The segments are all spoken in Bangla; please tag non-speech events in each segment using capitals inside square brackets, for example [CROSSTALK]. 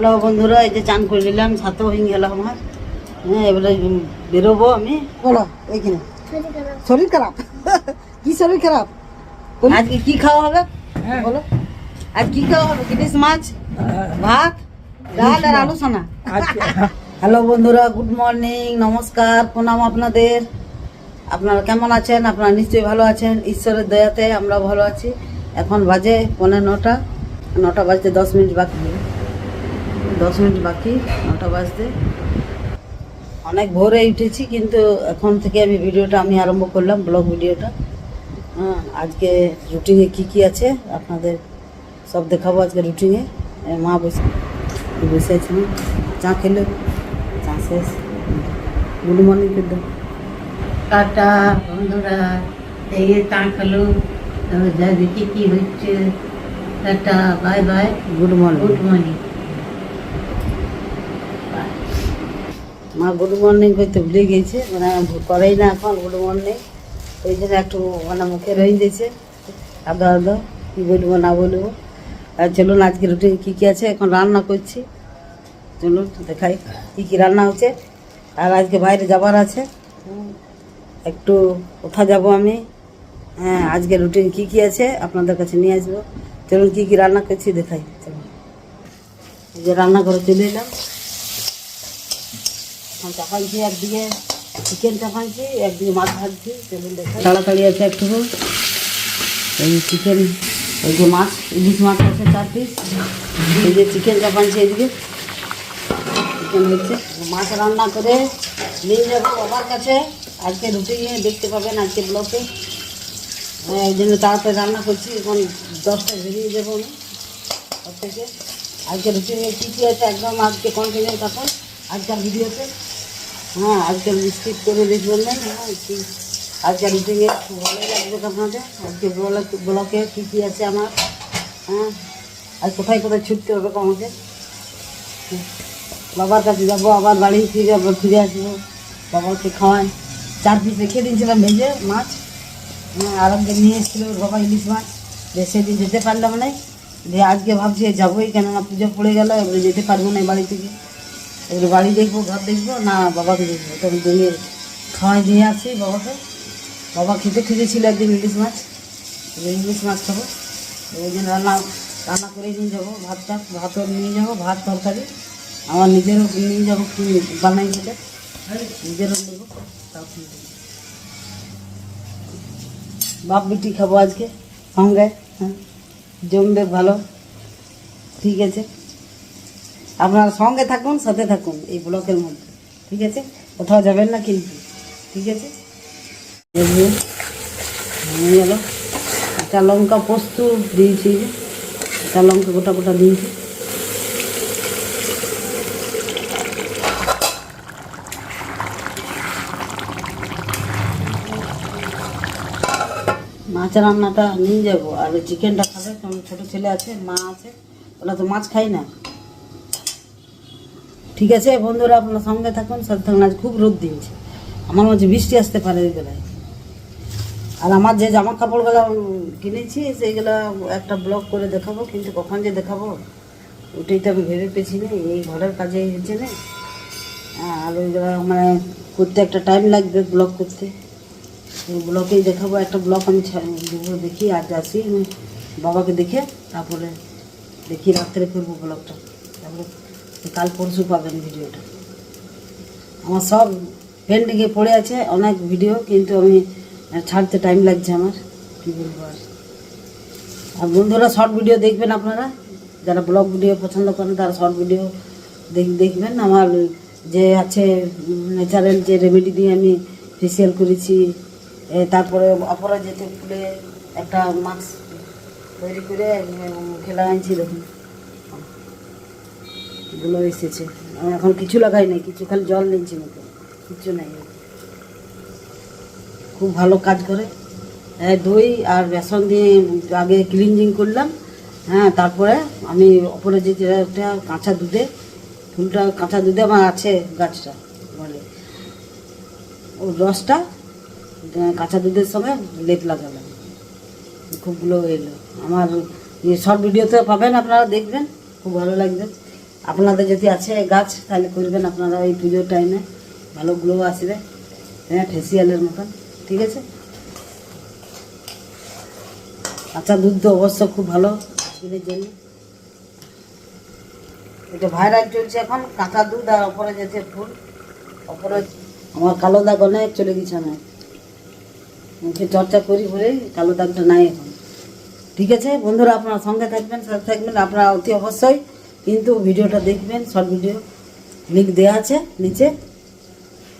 হ্যালো বন্ধুরা এই যে চান করে নিলাম ছাত্র হয়ে গেল আমার। হ্যাঁ এবারে বেরোবো আমি। বলো এইখানে। শরীর খারাপ। কি শরীর খারাপ? আজকে কি খাওয়া হবে? বলো। আজ কি খাওয়া হবে? ইলিশ মাছ ভাত ডাল আর আলু সানা হ্যালো বন্ধুরা গুড মর্নিং নমস্কার প্রণাম আপনাদের। আপনারা কেমন আছেন? আপনারা নিশ্চয়ই ভালো আছেন। ঈশ্বরের দয়াতে আমরা ভালো আছি। এখন বাজে পনেরো নটা নটা বাজতে দশ মিনিট বাকি। দশ মিনিট বাকি নটা বাজতে। অনেক ভোরে উঠেছি কিন্তু এখন থেকে আমি ভিডিওটা আমি আরম্ভ করলাম ব্লগ ভিডিওটা। হ্যাঁ আজকে রুটিনে কি কি আছে আপনাদের সব দেখাবো আজকে রুটিনে। মা বসে বসে আছে। চা খেলে। চা শেষ। গুড মর্নিং কিন্তু। টাটা বন্ধুরা। এই চা খেলো। দেখি কি হচ্ছে। Tata bye bye. Good morning. Good morning. মা গুড মর্নিং করতে ভুলে গেছে মানে করেই না এখন গুড মর্নিং। ওই জন্য একটু মানে মুখে রয়ে দিয়েছে। আদা আদা, কী বলব না বলব। আর চলুন, আজকে রুটি কী কী আছে? এখন রান্না করছি। চলুন, দেখাই কী কী রান্না হচ্ছে। আর আজকে বাইরে যাবার আছে। একটু কোথা যাব আমি? হ্যাঁ আজকে রুটিন কী কী আছে আপনাদের কাছে নিয়ে আসব। চলুন, কী কী রান্না করছি দেখাই। চলুন। যে রান্না করে চলে এলাম। এখন চাপাইছি একদিকে চিকেন চাপাইছি একদিকে মাছ ভাজছি চলুন দেখাই তাড়াতাড়ি আছে একটু এই চিকেন এই যে মাছ ইলিশ মাছ আছে চার পিস। এই যে চিকেন চাপাইছি এদিকে। চিকেন হচ্ছে। মাছ রান্না করে নিয়ে যাব বাবার কাছে। আজকে রুটি নিয়ে দেখতে পাবেন আজকে ব্লকে। এই জন্য তাড়াতাড়ি রান্না করছি। এখন দশটায় বেরিয়ে যাব আমি থেকে। আজকে রুটি নিয়ে কী কী আছে একদম আজকে কন্টিনিউ থাকুন আজকের ভিডিওতে। হ্যাঁ আজকাল স্কিপ করে দেখবেন না হ্যাঁ কি রুটিনে খুব ভালোই লাগবে আপনাদের, আজকে ব্লক ব্লকে কী কী আছে আমার হ্যাঁ আর কোথায় কোথায় ছুটতে হবে আমাকে বাবার কাছে যাব, আবার বাড়ি ফিরে, আবার ফিরে আসব, বাবাকে খাওয়াই। চার পিস রেখে দিয়েছিলাম ভেজে মাছ হ্যাঁ আর একদিন নিয়ে এসেছিল বাবা ইলিশ মাছ সেদিন যেতে পারলাম না, যে আজকে ভাবছি যাবোই, কেননা পুজো পড়ে গেল, এবারে যেতে পারব না বাড়ি থেকে। এবারে বাড়ি দেখব, ঘর দেখব? না, বাবাকে দেখব। তবে দিয়ে খাওয়াই দিয়ে আসি বাবাকে। বাবা খেতে খুঁজেছিল একদিন ইলিশ মাছ। ইলিশ মাছ খাব। ওই জন্য রান্না রান্না করে নিয়ে যাব ভাতটা ভাতও নিয়ে যাব, ভাত, তরকারি। আমার নিজেরও নিয়ে যাব বানাই দিলে নিজেরও নেব, তাও। বাপ বিটি খাব আজকে, সঙ্গে হ্যাঁ? জমবে ভালো, ঠিক আছে। আপনারা সঙ্গে থাকুন, সাথে থাকুন এই ব্লকের মধ্যে। ঠিক আছে? কোথাও যাবেন না কিন্তু। ঠিক আছে? কাঁচা লঙ্কা পোস্ত দিয়েছি কাঁচা লঙ্কা গোটা গোটা দিয়েছি। মাছ রান্নাটা নিয়ে যাব। আর চিকেনটা খাবে। কারণ ছোটো ছেলে আছে, মা আছে, ওরা তো মাছ খাই না। ঠিক আছে, বন্ধুরা, আপনার সঙ্গে থাকুন সাথে থাকুন আজ খুব রোদ দিচ্ছে আমার মাঝে বৃষ্টি আসতে পারে বেলায়। আর আমার যে জামা কাপড়গুলো কিনেছি, সেইগুলো একটা ব্লগ করে দেখাবো, কিন্তু কখন যে দেখাবো, ওটাই তো আমি ভেবে পেয়েছি না, এই ঘরের কাজে হচ্ছে না। আর ওইগুলো মানে করতে একটা টাইম লাগবে ব্লগ করতে। ব্লকেই দেখাবো, একটা ব্লগ আমি দেবো, দেখি, আজ আসি, বাবাকে দেখে, তারপরে দেখি রাত্রে করব ব্লগটা। তারপরে কাল পরশু পাবেন ভিডিওটা। আমার সব পেন্ডিংয়ে পড়ে আছে অনেক ভিডিও কিন্তু আমি ছাড়তে টাইম লাগছে আমার। কী বলব আর? আর বন্ধুরা শর্ট ভিডিও দেখবেন আপনারা? যারা ব্লগ ভিডিও পছন্দ করেন, তারা শর্ট ভিডিও দেখ দেখবেন। আমার যে আছে ন্যাচারাল যে রেমেডি দিয়ে আমি ফেসিয়াল করেছি তারপরে অপরাজিত ফুলে একটা মাস্ক তৈরি করে মুখে লাগাইছি দেখুন এগুলো এসেছে। আমি এখন কিছু লাগাই নাই, কিছু খালি জল নিচ্ছি মুখে কিছু নাই। খুব ভালো কাজ করে। হ্যাঁ দই আর বেসন দিয়ে আগে ক্লিনজিং করলাম। হ্যাঁ তারপরে আমি ওপরে যে যেটা কাঁচা দুধে, ফুলটা কাঁচা দুধে আমার আছে গাছটা, বলে। ওর রসটা কাঁচা দুধের সঙ্গে লেপ লাগালাম। খুব গ্লো এলো। আমার শর্ট ভিডিওতে পাবেন আপনারা, দেখবেন। খুব ভালো লাগবে। আপনাদের যদি আছে গাছ, তাহলে করবেন আপনারা এই পুজোর টাইমে ভালো গ্লো আসবে। হ্যাঁ ফেসিয়ালের মতন। ঠিক আছে? আচ্ছা দুধ তো অবশ্য খুব ভালো স্কিনের জন্য। এটা ভাইরাল চলছে এখন কাঁচা দুধ আর ওপরে যেতে ফুল। ওপরে আমার কালো দাগ অনেক চলে গেছে অনেক মুখে চর্চা করি বলেই কালো দাগটা নাই এখন। ঠিক আছে? বন্ধুরা, আপনারা সঙ্গে থাকবেন, সাথে থাকবেন। আপনারা অতি অবশ্যই কিন্তু ভিডিওটা দেখবেন, শর্ট ভিডিও লিঙ্ক দেওয়া আছে নিচে।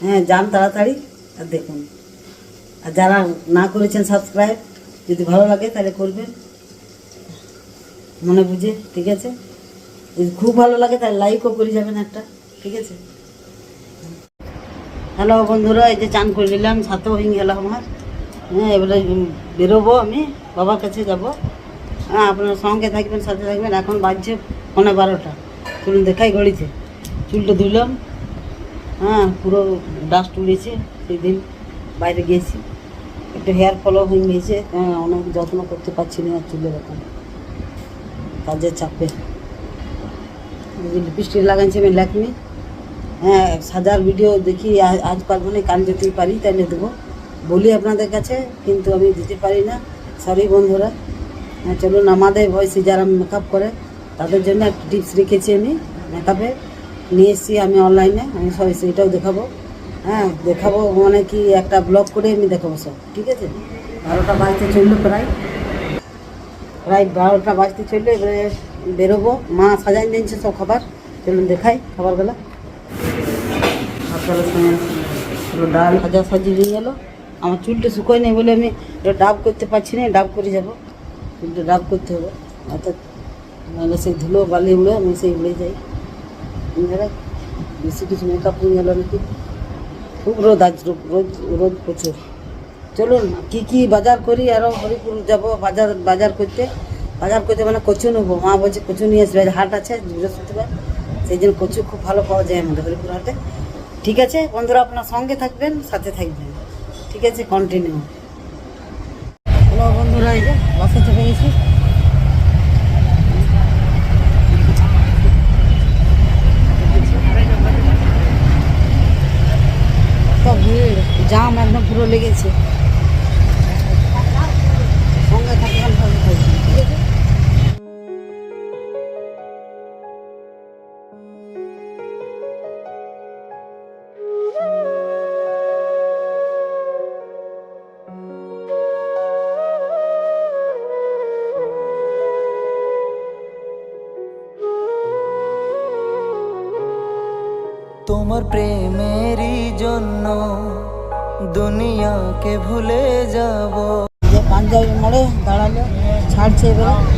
হ্যাঁ যান তাড়াতাড়ি আর দেখুন। আর যারা না করেছেন সাবস্ক্রাইব যদি ভালো লাগে তাহলে করবেন। মনে বুঝে, ঠিক আছে? যদি খুব ভালো লাগে তাহলে লাইকও করে যাবেন একটা, ঠিক আছে? হ্যালো বন্ধুরা, এই যে চান করে নিলাম, সাতও হয়ে গেল আমার। হ্যাঁ এবারে বেরোবো আমি, বাবার কাছে যাব। হ্যাঁ আপনার সঙ্গে থাকবেন, সাথে থাকবেন। এখন বাজছে পনেরো বারোটা। চলুন দেখাই গড়িতে চুলটা ধুলাম। হ্যাঁ পুরো ডাস্ট উড়েছে সেই দিন বাইরে গেছি। একটু হেয়ার ফলও হয়ে গেছে। হ্যাঁ অনেক যত্ন করতে পারছি না চুলের এখন কাজের চাপে। লিপস্টিক লাগাইছি আমি ল্যাকমি। হ্যাঁ সাজার ভিডিও দেখি আজ পারব না, কাল যদি পারি তাহলে দেবো। বলি আপনাদের কাছে, কিন্তু আমি দিতে পারি না। সরি বন্ধুরা। চলুন আমাদের বয়সী যারা মেকআপ করে, তাদের জন্য একটা টিপস রেখেছি আমি। মেকআপে নিয়ে এসেছি আমি অনলাইনে আমি সবাই সেইটাও দেখাবো। হ্যাঁ দেখাবো মানে কি একটা ব্লগ করে আমি দেখাবো সব, ঠিক আছে? বারোটা বাজতে চলল প্রায়। প্রায় বারোটা বাজতে চলল, এবারে বেরোবো। মা সাজাই দিয়েছে সব খাবার। চলুন দেখাই খাবারগুলো। সকালের ডাল ভাজা সাজিয়ে নিয়ে গেলো আমার চুলটা শুকোয় নেই বলে আমি ডাব করতে পারছি না, ডাব করে যাব। চুলটা ডাব করতে হবে। অর্থাৎ নাহলে সেই ধুলো বালি উড়ে আমি সেই উড়ে যাই। বেশি কিছু মেকআপ হয়ে গেল নাকি? খুব রোদ আজ, রোদ রোদ প্রচুর। চলুন, কি কি বাজার করি? আরও হরিপুর যাব বাজার বাজার করতে। বাজার করতে মানে কচু নেব। মা বলছে কচু নিয়ে আসবে। হাট আছে বৃহস্পতিবার। সেই জন্য কচু খুব ভালো পাওয়া যায় আমাদের হরিপুর হাটে। ঠিক আছে, বন্ধুরা, আপনার সঙ্গে থাকবেন, সাথে থাকবেন। ঠিক আছে কন্টিনিউ বন্ধুরা এই যে বাসে চেপে গেছি। ভিড় জাম একদম পুরো লেগেছে। তোমার প্রেমেরই জন্য দুনিয়াকে ভুলে যাব। যে পাঞ্জাবি মোড়ে দাঁড়াল ছাড়ছে এবারে।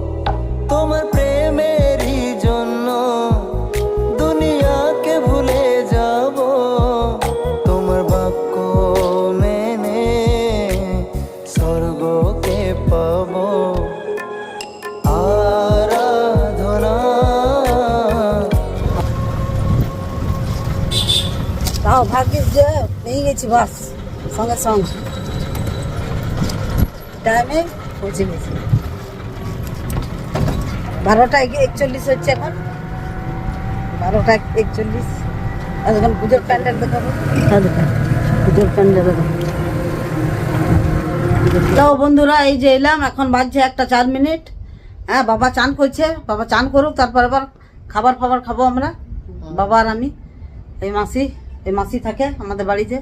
পেয়ে গেছি বাস। সঙ্গে সঙ্গে। টাইমে পৌঁছে গেছি। বারোটা একচল্লিশ হচ্ছে এখন। বারোটা একচল্লিশ। এখন পুজোর প্যান্ডেল দেখাবো। পুজোর প্যান্ডেল তো বন্ধুরা, এই যে এলাম, এখন বাজছে একটা চার মিনিট। হ্যাঁ বাবা চান করছে। বাবা চান করুক, তারপর আবার খাবার ফাবার খাব আমরা। বাবা আর আমি। এই মাসি এই মাসি থাকে আমাদের বাড়িতে।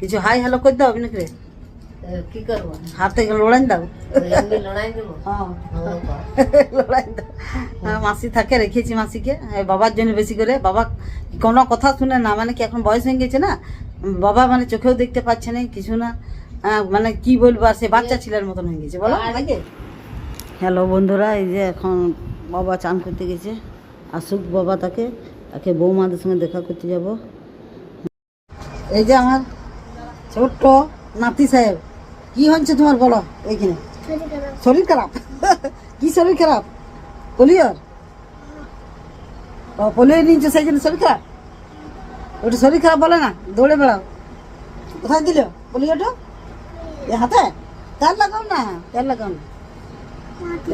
কিছু হাই হ্যালো করতে হবে নাকি রে? কি করব? হাত থেকে লড়াই দাও? এমনি লড়াই হ্যাঁ দাও। হ্যাঁ, মাসি থাকে রেখেছি মাসিকে। বাবার জন্য বেশি করে। বাবা কোনো কথা শুনে না মানে কি এখন বয়স হয়ে গেছে না? বাবা মানে চোখেও দেখতে পাচ্ছে না কিছু না। হ্যাঁ, মানে কি বলব আর সে বাচ্চা ছেলের মতন হয়ে গেছে বলো হ্যালো বন্ধুরা এই যে এখন বাবা চান করতে গেছে। আসুক বাবা তাকে তাকে বৌমাদের সঙ্গে দেখা করতে যাব। এই যে আমার ছোট্ট নাতি সাহেব কি হচ্ছে তোমার বলো এইখানে? শরীর খারাপ। [LAUGHS] কি শরীর খারাপ? পোলিওর? ও পোলিও নিয়েছে সেই জন্য শরীর খারাপ? ওটা শরীর খারাপ বলে না দৌড়ে বেড়াও। কোথায় দিল পোলিওটা? এ হাতে? তেল লাগাও না তেল লাগাও না।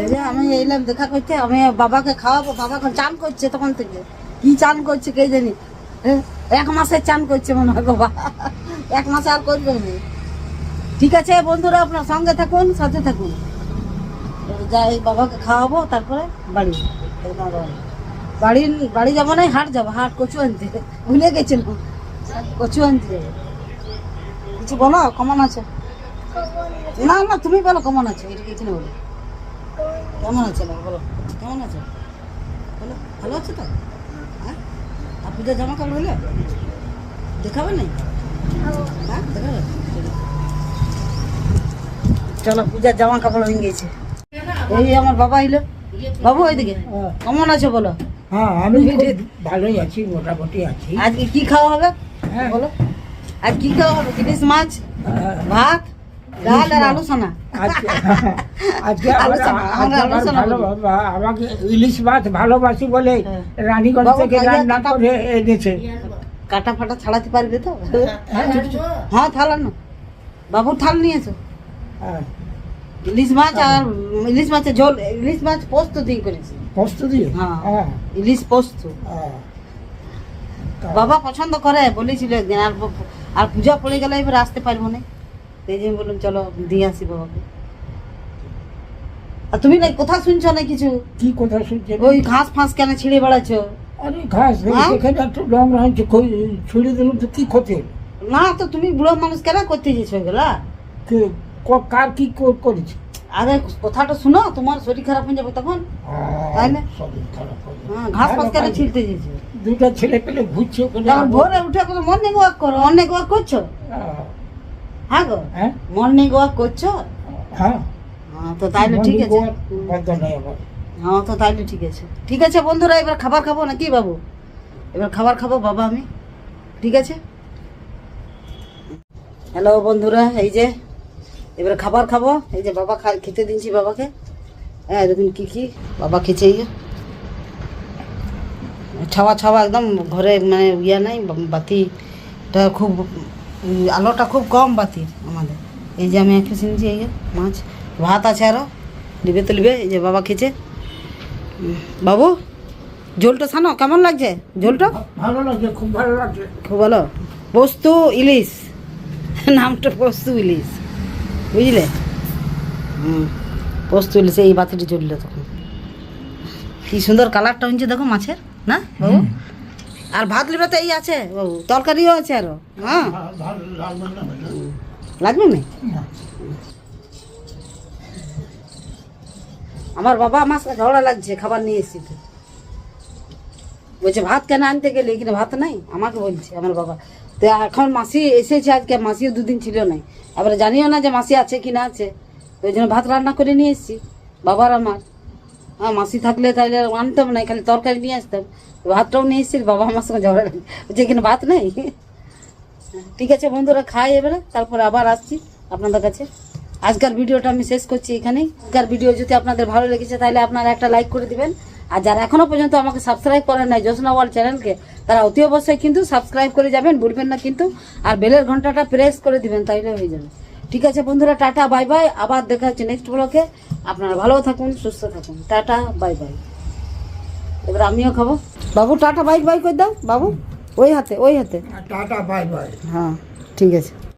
এই যে আমি এলাম দেখা করতে আমি বাবাকে খাওয়াবো বাবা এখন চান করছে তখন থেকে। কি চান করছে কে জানি? এক মাসে চান করছে মনে হয় বাবা। এক মাসে আর করবে না। ঠিক আছে বন্ধুরা, আপনার সঙ্গে থাকুন, সাথে থাকুন। যাই বাবাকে খাওয়াবো, তারপরে বাড়ি। বাড়ি। বাড়ি যাব না, হাট যাব, হাট কচু আনতে ভুলে গেছিলাম। কচু আনতে কিছু বলো, কেমন আছে? না না, তুমি বলো, কেমন আছে, এটা এখানে বলো? কেমন আছে না বলো। কেমন আছে? বলো, ভালো আছে তো? হ্যাঁ? আর পূজা জামা কাপড় হলে? দেখাবে দেখাবে চলো পূজার জামা কাপড় হয়ে গেছে। এই আমার বাবা এলো। বাবু ওইদিকে। কেমন আছো বলো? হ্যাঁ আমি ভালোই আছি মোটামুটি আছি। আজকে কি খাওয়া হবে? হ্যাঁ। বলো। আজ কি খাওয়া হবে? ইলিশ মাছ হ্যাঁ, ভাত ডাল আর আজকে আজকে আলোচনা, আজকে ভালো আমাকে ইলিশ মাছ ভালোবাসি বলে হ্যাঁ। রানীগঞ্জ থেকে রান্না করে এনেছে। কাটা ফাটা ছাড়াতে পারবে তো? হ্যাঁ, হ্যাঁ থাল আনো বাবু থাল নিয়েছো? হ্যাঁ, ইলিশ মাছ আর ইলিশ মাছের ঝোল ইলিশ মাছ পোস্ত দিয়ে করেছি। পোস্ত দিয়ে? হ্যাঁ। হ্যাঁ, ইলিশ পোস্ত। হ্যাঁ। বাবা পছন্দ করে বলেছিল একদিন আর আর পূজা পড়ে গেলে এবার আসতে পারব না। সেই জন্য বললাম চলো দিয়ে আসি বাবাকে। আর তুমি না কথা শুনছো না কিছু? কি কথা শুনছো? ওই ঘাস ফাঁস কেন ছিঁড়ে বেড়াচ্ছ? আরে ঘাস হ্যাঁ? এখানে একটু রং রয়েছে ছুড়ে দিলাম তো কি ক্ষতি? না তো তুমি বুড়ো মানুষ কেন করতে এগুলা? কে- কার কি কর- করেছে? আরে কথাটা শুনো তোমার শরীর খারাপ হয়ে যাবে তখন। তাই না? হয়ে। হ্যাঁ ঘাস ফাঁস কেন ছিঁড়তে যেছো দুটা ছেলে পেলে ঘুরছে ভোরে উঠে কোনো মর্নিং ওয়াক করো। অনেক ওয়াক করছ? হ্যাঁ, হ্যাঁ গো। হ্যাঁ? মর্নিং ওয়াক করছ? হ্যাঁ। হ্যাঁ তো তাইলে ঠিক আছে। হ্যাঁ তো তাইলে ঠিক আছে। ঠিক আছে বন্ধুরা এবার খাবার খাব না কি বাবু? এবার খাবার খাব বাবা আমি। ঠিক আছে? হ্যালো বন্ধুরা এই যে এবার খাবার খাব। এই যে বাবা খেতে দিচ্ছি বাবাকে। হ্যাঁ দেখুন কি কি? বাবা খেছে ইয়ে ছাওয়া ছাওয়া একদম ঘরে মানে ইয়ে নাই বাতিটা খুব আলোটা খুব কম বাতির আমাদের। এই যে আমি একটা শুনছি এই মাছ। ভাত আছে আরও নিবে তো নিবে এই যে বাবা উম, বাবু ঝোলটা ছানো কেমন লাগছে ঝোলটা? ভালো লাগছে খুব ভালো লাগছে। খুব ভালো। পোস্তু ইলিশ। নামটা পোস্তু ইলিশ। বুঝলে? হুম। পোস্তু ইলিশ এই বাতিটি চলল তখন। কি সুন্দর কালারটা হচ্ছে দেখো মাছের না বাবু? আর ভাত লিবে তো এই আছে বাবু। তরকারিও আছে আরও হ্যাঁ? লাগবে না লাগবে না না। আমার বাবা আমার ঝগড়া লাগছে, খাবার নিয়ে এসেছি। বলছে, ভাত কেন আনতে গেলে? এখানে ভাত নাই? আমাকে বলছে, আমার বাবা। তো এখন মাসি এসেছে আজকে, মাসিও দুদিন ছিল নাই। এবারে জানিও না যে মাসি আছে কি না আছে। ওই জন্য ভাত রান্না করে নিয়ে এসেছি, বাবার আমার। হ্যাঁ মাসি থাকলে তাহলে আনতাম না, খালি তরকারি নিয়ে আসতাম। ভাতটাও নিয়ে এসেছি বাবা আমার সঙ্গে ঝগড়া লাগছে। এখানে ভাত নেই? ঠিক আছে বন্ধুরা, খাই এবারে, তারপরে আবার আসছি আপনাদের কাছে। আজকের ভিডিওটা আমি শেষ করছি এখানেই আজকের ভিডিও যদি আপনাদের ভালো লেগেছে তাহলে আপনারা একটা লাইক করে দিবেন। আর যারা এখনও পর্যন্ত আমাকে সাবস্ক্রাইব করেন নাই জোসনা ওয়াল চ্যানেলকে তারা অতি অবশ্যই কিন্তু সাবস্ক্রাইব করে যাবেন ভুলবেন না কিন্তু। আর বেলের ঘন্টাটা প্রেস করে দিবেন তাইলে হয়ে যাবে। ঠিক আছে বন্ধুরা টাটা বাই বাই আবার দেখা হচ্ছে নেক্সট ব্লকে আপনারা ভালো থাকুন সুস্থ থাকুন। টাটা বাই বাই এবার আমিও খাব। বাবু টাটা বাইক বাই করে দাও। বাবু ওই হাতে ওই হাতে। টাটা বাই বাই হ্যাঁ ঠিক আছে।